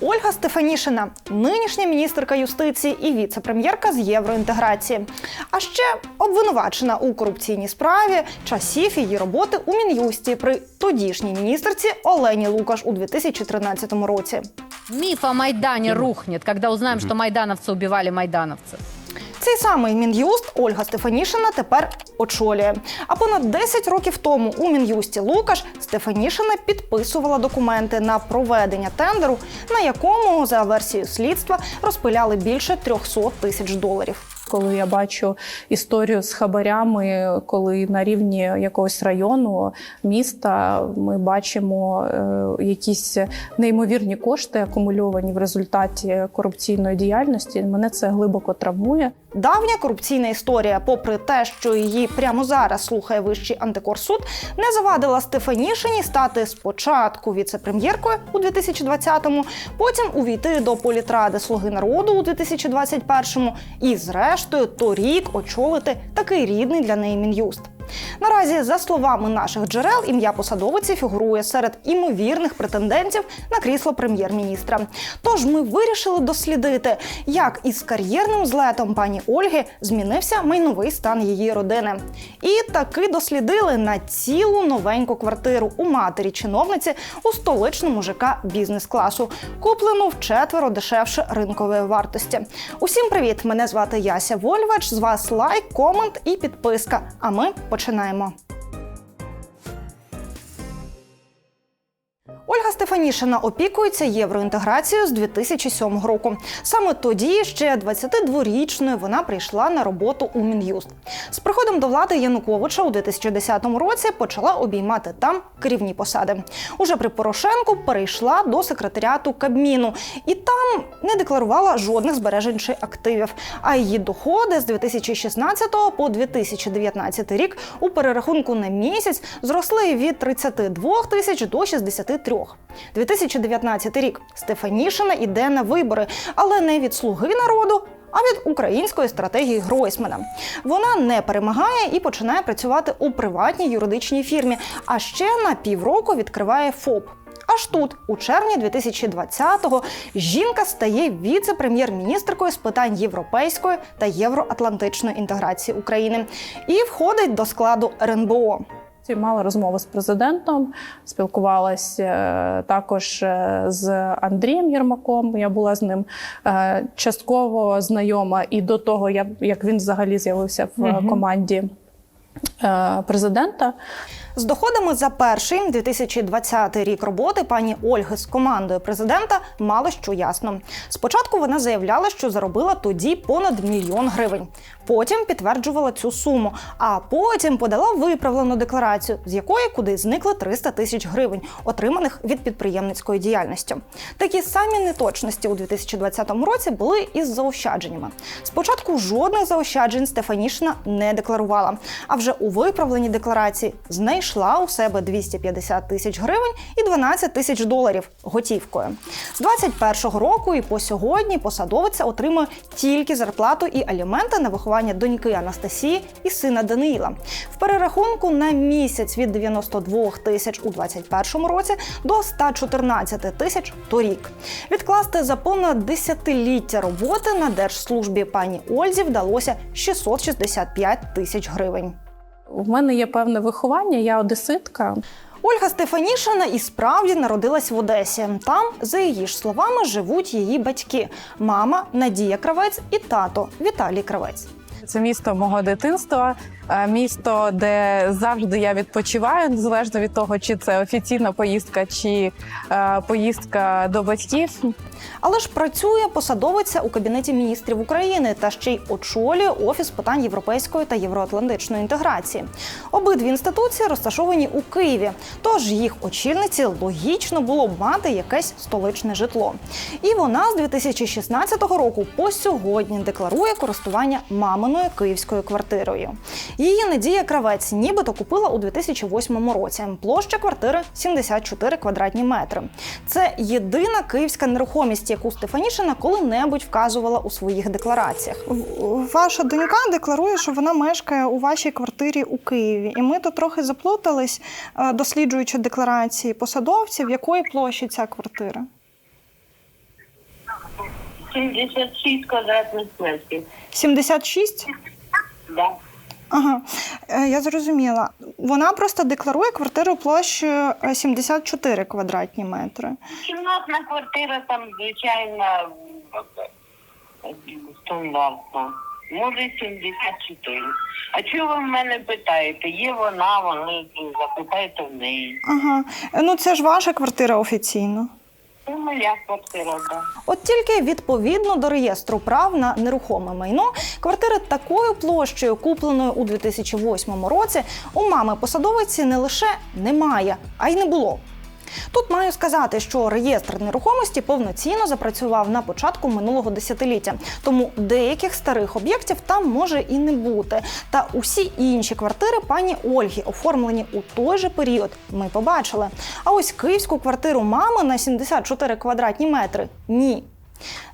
Ольга Стефанішина, нинішня міністерка юстиції і віце-прем'єрка з євроінтеграції. А ще обвинувачена у корупційній справі часів її роботи у мін'юсті при тодішній міністерці Олені Лукаш у 2013 році. Міф о Майдані рухнет, коли узнаємо, що майдановці убивали майдановцев. Цей самий мін'юст Ольга Стефанішина тепер очолює. А понад 10 років тому у мін'юсті Лукаш Стефанішина підписувала документи на проведення тендеру, на якому за версією слідства розпиляли більше 300 тисяч доларів. Коли я бачу історію з хабарями, коли на рівні якогось району міста ми бачимо е, якісь неймовірні кошти акумульовані в результаті корупційної діяльності, мене це глибоко травмує. Давня корупційна історія, попри те, що її прямо зараз слухає вищий антикорсуд, не завадила Стефанішині стати спочатку віце-прем'єркою у 2020-му, потім увійти до політради Слуги народу у 2021-му і, зрештою, торік очолити такий рідний для неї мін'юст. Наразі, за словами наших джерел, ім'я посадовиці фігурує серед імовірних претендентів на крісло прем'єр-міністра. Тож ми вирішили дослідити, як із кар'єрним злетом пані Ольги змінився майновий стан її родини. І таки дослідили на цілу новеньку квартиру у матері чиновниці у столичному ЖК бізнес-класу, куплену вчетверо дешевше ринкової вартості. Усім привіт! Мене звати Яся Вольвач. З вас лайк, комент і підписка. А ми починаємо починаємо. Ольга Стефанішина опікується євроінтеграцією з 2007 року. Саме тоді, ще 22-річною, вона прийшла на роботу у Мін'юст. З приходом до влади Януковича у 2010 році почала обіймати там керівні посади. Уже при Порошенку перейшла до секретаріату Кабміну і там не декларувала жодних збережень чи активів. А її доходи з 2016 по 2019 рік у перерахунку на місяць зросли від 32 тисяч до 63. 2019 рік Стефанішина іде на вибори, але не від слуги народу. А від української стратегії Гройсмана вона не перемагає і починає працювати у приватній юридичній фірмі. А ще на півроку відкриває ФОП. Аж тут, у червні 2020-го, жінка стає віце-прем'єр-міністркою з питань європейської та євроатлантичної інтеграції України і входить до складу РНБО. Я Мала розмову з президентом, спілкувалася е, також е, з Андрієм Єрмаком. Я була з ним е, частково знайома і до того, як він взагалі з'явився в команді президента. З доходами за перший 2020 рік роботи пані Ольги з командою президента мало що ясно. Спочатку вона заявляла, що заробила тоді понад мільйон гривень. Потім підтверджувала цю суму, а потім подала виправлену декларацію, з якої куди зникли 300 тисяч гривень, отриманих від підприємницької діяльності. Такі самі неточності у 2020 році були із заощадженнями. Спочатку жодних заощаджень Стефанішина не декларувала, а вже у виправленій декларації знайшла у себе 250 тисяч гривень і 12 тисяч доларів готівкою. З 21-го року і по сьогодні посадовиця отримує тільки зарплату і аліменти на виховання доньки Анастасії і сина Даниїла. В перерахунку на місяць від 92 тисяч у 21-му році до 114 тисяч торік. Відкласти за понад десятиліття роботи на держслужбі пані Ользі вдалося 665 тисяч гривень. У мене є певне виховання, я одеситка. Ольга Стефанішина і справді народилась в Одесі. Там, за її ж словами, живуть її батьки: мама Надія Кравець і тато Віталій Кравець. Це місто мого дитинства, місто, де завжди я відпочиваю, незалежно від того, чи це офіційна поїздка, чи е, поїздка до батьків. Але ж працює посадовиця у кабінеті міністрів України та ще й очолює офіс питань європейської та євроатлантичної інтеграції. Обидві інституції розташовані у Києві, тож їх очільниці логічно було б мати якесь столичне житло. І вона з 2016 року по сьогодні декларує користування маминою київською квартирою. Її Надія Кравець нібито купила у 2008 році. Площа квартири 74 квадратні метри. Це єдина київська нерухомість, яку Стефанішина коли-небудь вказувала у своїх деклараціях. Ваша донька декларує, що вона мешкає у вашій квартирі у Києві, і ми тут трохи заплутались, е, досліджуючи декларації посадовців, якої площі ця квартира. 76 квадратних метрів. 76? Да. Ага, Е, я зрозуміла. Вона просто декларує квартиру площею е, 74 квадратні метри. Кімнатна квартира там, звичайно, стандартна. Може 74. А чого ви в мене питаєте? Є вона, вони запитайте в неї. Ага. Е, Ну це ж ваша квартира офіційно. Це моя квартира. От тільки відповідно до реєстру прав на нерухоме майно, квартири такою площею, купленою у 2008 році, у мами посадовиці не лише немає, а й не було. Тут маю сказати, що реєстр нерухомості повноцінно запрацював на початку минулого десятиліття, тому деяких старих об'єктів там може і не бути. Та усі інші квартири пані Ольги, оформлені у той же період, ми побачили. А ось київську квартиру мами на 74 квадратні метри ні.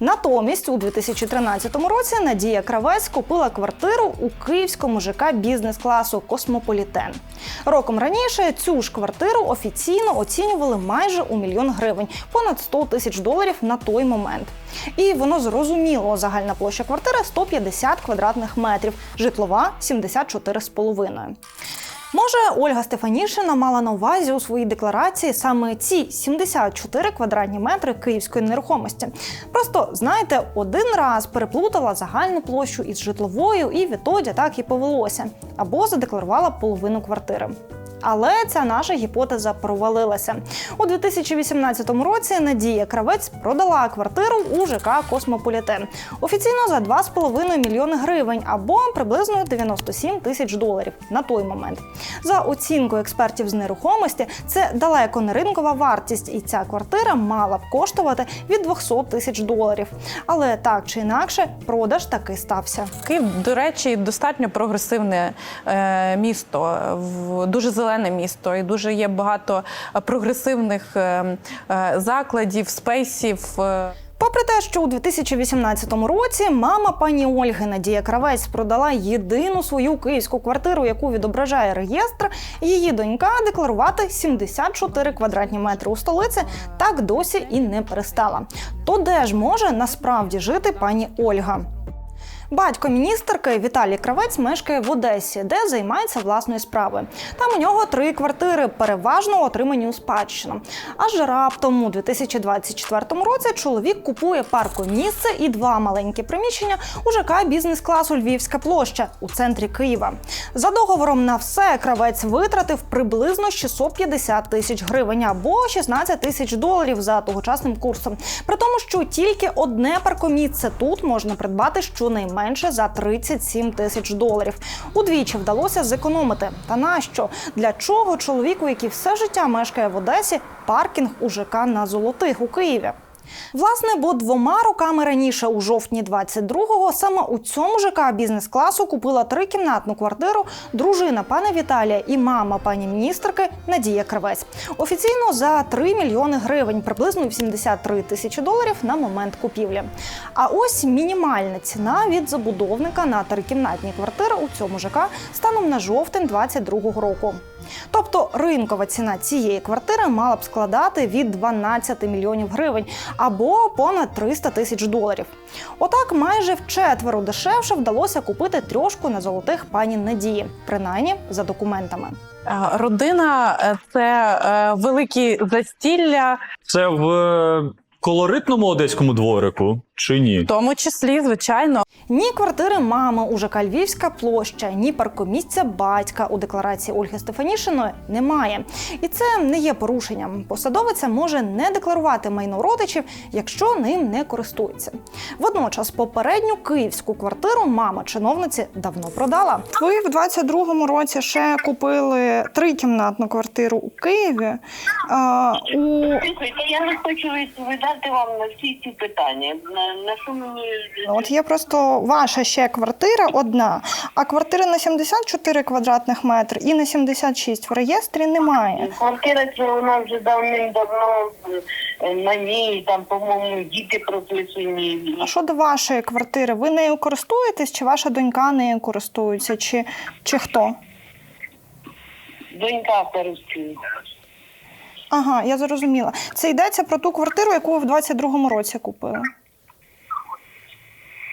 Натомість у 2013 році Надія Кравець купила квартиру у київському ЖК бізнес-класу Космополітен. Роком раніше цю ж квартиру офіційно оцінювали майже у мільйон гривень, понад 100 тисяч доларів на той момент. І воно зрозуміло, загальна площа квартири 150 квадратних метрів, житлова 74,5. Може, Ольга Стефанішина мала на увазі у своїй декларації саме ці 74 квадратні метри київської нерухомості. Просто знаєте, один раз переплутала загальну площу із житловою, і відтоді так і повелося, або задекларувала половину квартири. Але ця наша гіпотеза провалилася. У 2018 році Надія Кравець продала квартиру у ЖК Космополітен офіційно за 2,5 мільйони гривень або приблизно 97 тисяч доларів на той момент. За оцінкою експертів з нерухомості, це далеко не ринкова вартість, і ця квартира мала б коштувати від 200 тисяч доларів. Але так чи інакше, продаж таки стався. Київ, до речі, достатньо прогресивне е, місто, в- дуже зелене місто, і дуже є багато е, прогресивних е, е, закладів, спейсів. Попри те, що у 2018 році мама пані Ольги Надія Кравець продала єдину свою київську квартиру, яку відображає реєстр, її донька декларувати 74 квадратні метри у столиці так досі і не перестала. То де ж може насправді жити пані Ольга? Батько міністерки Віталій Кравець мешкає в Одесі, де займається власною справою. Там у нього три квартири, переважно отримані у спадщину. Аж раптом у 2024 році чоловік купує паркомісце і два маленькі приміщення у ЖК бізнес-класу Львівська площа у центрі Києва. За договором на все кравець витратив приблизно 650 тисяч гривень або 16 тисяч доларів за тогочасним курсом. При тому, що тільки одне паркомісце тут можна придбати щонайменше за 37 тисяч доларів. Удвічі вдалося зекономити. Та нащо? Для чого чоловіку, який все життя мешкає в Одесі, паркінг у ЖК на золотих у Києві? Власне, бо двома роками раніше, у жовтні 22-го, саме у цьому ЖК бізнес-класу купила трикімнатну квартиру дружина пана Віталія і мама пані міністерки Надія Кривець. Офіційно за 3 мільйони гривень, приблизно 83 тисячі доларів на момент купівлі. А ось мінімальна ціна від забудовника на трикімнатні квартири у цьому ЖК станом на жовтень 22-го року. Тобто ринкова ціна цієї квартири мала б складати від 12 мільйонів гривень або понад 300 тисяч доларів. Отак майже вчетверо дешевше вдалося купити трьошку на золотих пані Надії, принаймні за документами. Е, Родина е, це е, великі застілля, Це в колоритному одеському дворику чи ні? в тому числі, звичайно. Ні квартири мами у ЖК Львівська площа, ні паркомісця батька у декларації Ольги Стефанішиної немає. І це не є порушенням. Посадовиця може не декларувати майно родичів, якщо ним не користується. Водночас, попередню київську квартиру мама чиновниці давно продала. Ви в 22-му році ще купили трикімнатну квартиру у Києві. А, у Слухайте, я не хочу відповідати вам на всі ці питання. На, мені Ну, От є просто ваша ще квартира одна, а квартири на 74 квадратних метри і на 76 в реєстрі немає. квартира це вона вже давним-давно е, на ній, там, по-моєму, діти прописані. А що до вашої квартири? Ви нею користуєтесь, чи ваша донька нею користується, чи, чи хто? Донька користується. Ага, я зрозуміла. Це йдеться про ту квартиру, яку ви в 22-му році купили.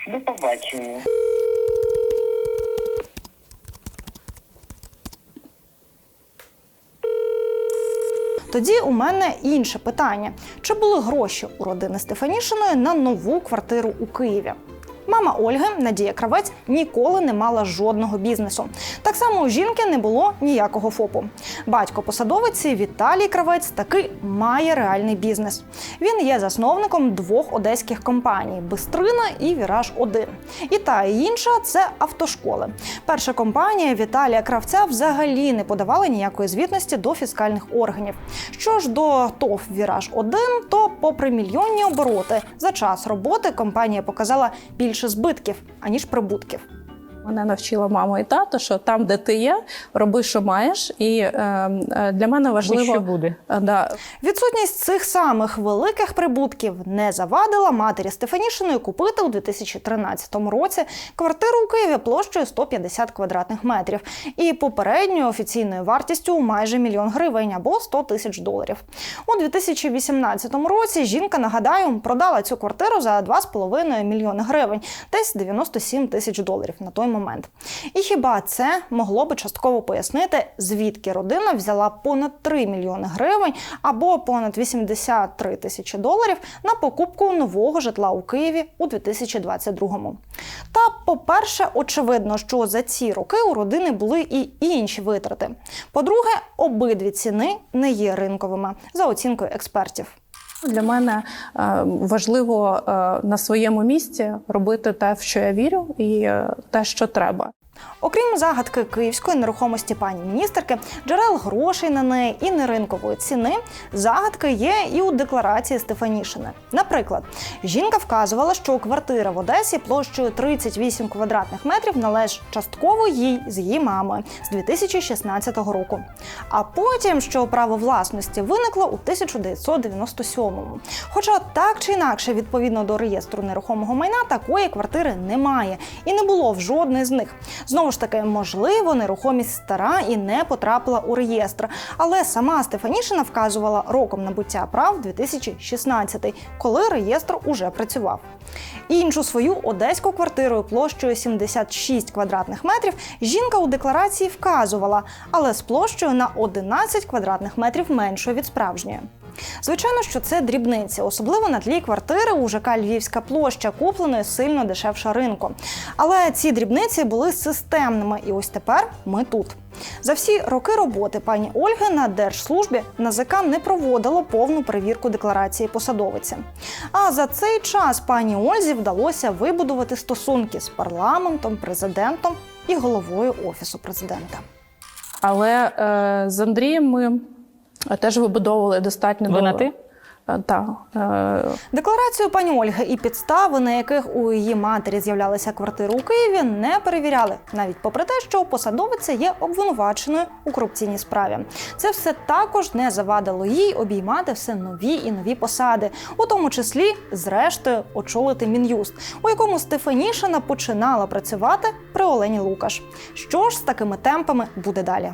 До побачення. Тоді у мене інше питання: чи були гроші у родини Стефанішиної на нову квартиру у Києві? Мама Ольги Надія Кравець ніколи не мала жодного бізнесу. Так само у жінки не було ніякого ФОПу. Батько посадовиці Віталій Кравець таки має реальний бізнес. Він є засновником двох одеських компаній Бистрина і Віраж 1 І та і інша це автошколи. Перша компанія Віталія Кравця взагалі не подавала ніякої звітності до фіскальних органів. Що ж до ТОВ Віраж 1 то, попри мільйонні обороти, за час роботи компанія показала більше збитків аніж прибутків. Мене навчила мама і тато, що там, де ти є, роби, що маєш. І е, е, для мене важливо Що буде? е, да, Відсутність цих самих великих прибутків не завадила матері Стефанішиної купити у 2013 році квартиру у Києві площею 150 квадратних метрів і попередньою офіційною вартістю у майже мільйон гривень або 100 тисяч доларів. У 2018 році жінка, нагадаю, продала цю квартиру за 2,5 мільйони гривень, десь 97 тисяч доларів на той момент. І хіба це могло би частково пояснити, звідки родина взяла понад 3 мільйони гривень або понад 83 тисячі доларів на покупку нового житла у Києві у 2022-му? Та, по-перше, очевидно, що за ці роки у родини були і інші витрати. По-друге, обидві ціни не є ринковими за оцінкою експертів. Для мене е, важливо е, на своєму місці робити те, в що я вірю, і е, те, що треба. Окрім загадки київської нерухомості пані міністерки, джерел грошей на неї і неринкової ціни, загадки є і у декларації Стефанішини. Наприклад, жінка вказувала, що квартира в Одесі площею 38 квадратних метрів належить частково їй з її мамою з 2016 року. А потім, що право власності виникло у 1997-му. Хоча так чи інакше, відповідно до реєстру нерухомого майна, такої квартири немає і не було в жодної з них. Знову ж таки, можливо, нерухомість стара і не потрапила у реєстр. Але сама Стефанішина вказувала роком набуття прав 2016, коли реєстр уже працював. Іншу свою одеську квартиру площею 76 квадратних метрів жінка у декларації вказувала, але з площею на 11 квадратних метрів меншою від справжньої. Звичайно, що це дрібниці, особливо на тлі квартири у ЖК Львівська площа, купленої сильно дешевше ринку. Але ці дрібниці були системними, і ось тепер ми тут. За всі роки роботи пані Ольги на держслужбі НАЗК не проводило повну перевірку декларації посадовиці. А за цей час пані Ользі вдалося вибудувати стосунки з парламентом, президентом і головою офісу президента. Але е, з Андрієм ми теж вибудовували достатньо довго. ти? Е, Так. Е, Декларацію пані Ольги і підстави, на яких у її матері з'являлися квартири у Києві, не перевіряли, навіть попри те, що посадовиця є обвинуваченою у корупційній справі. Це все також не завадило їй обіймати все нові і нові посади, у тому числі, зрештою, очолити мін'юст, у якому Стефанішина починала працювати при Олені Лукаш. Що ж з такими темпами буде далі?